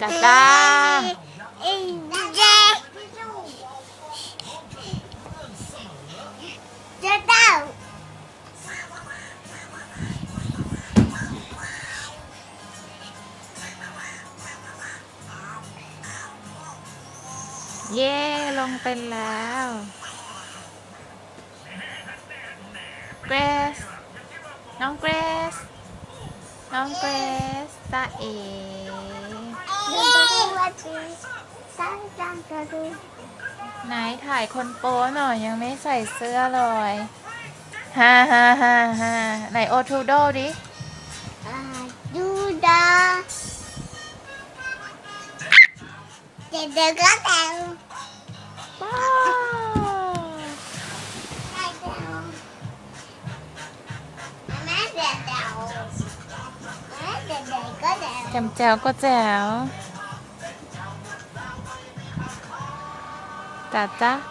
จ้าจ้า เอ็งเจจะเต้า เย่ลงเป็นแล้วเกรซน้องเกรซน้องเกรซตาเอ ไหนถ่ายคนโป้หน่อยยังไม่ใส่เสื้อเลยฮ่าฮ่าฮ่าฮ่าไหนโอทูโดดิอ่าดูดาเด็กเด็กก็แต่งว้าวได้แต่งแม่เด็กแต่งแม่เด็กเด็กก็แต่งแจมแจ๋วก็แจ๋ว tata